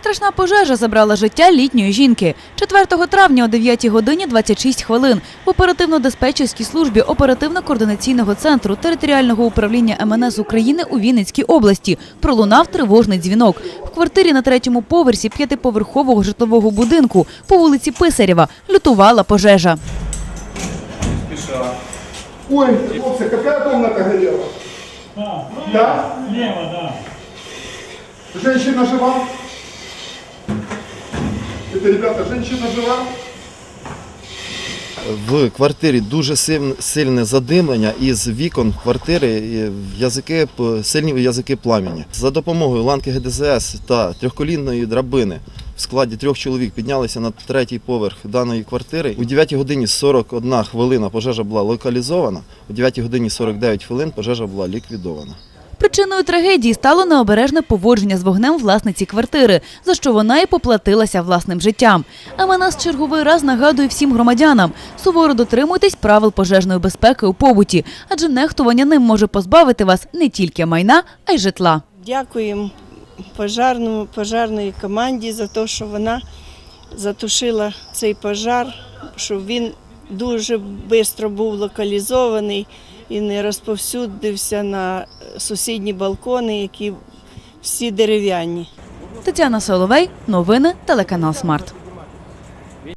Страшна пожежа забрала життя літньої жінки. 4 травня о 9 годині 26 хвилин в оперативно-диспетчерській службі оперативно-координаційного центру територіального управління МНС України у Вінницькій області пролунав тривожний дзвінок. В квартирі на третьому поверсі п'ятиповерхового житлового будинку по вулиці Писарєва лютувала пожежа. Ой, хлопцы, какая комната горела? Да? Лево, да. Женщина жива? Это, ребята, женщина жива? В квартирі дуже сильне, задимлення із вікон квартири язики, сильні язики пламені. За допомогою ланки ГДЗС та трьохколінної драбини в складі трьох чоловік піднялися на третій поверх даної квартири. У 9 годині 41 хвилина пожежа була локалізована, у 9 годині 49 хвилин пожежа була ліквідована. Причиною трагедії стало необережне поводження з вогнем власниці квартири, за що вона і поплатилася власним життям. МНС черговий раз нагадує всім громадянам – суворо дотримуйтесь правил пожежної безпеки у побуті, адже нехтування ним може позбавити вас не тільки майна, а й житла. Дякуємо пожарному, пожарної команді за те, що вона затушила цей пожар, щоб він дуже швидко був локалізований і не розповсюдився на сусідні балкони, які всі дерев'яні. Тетяна Соловей, новини, телеканал Смарт.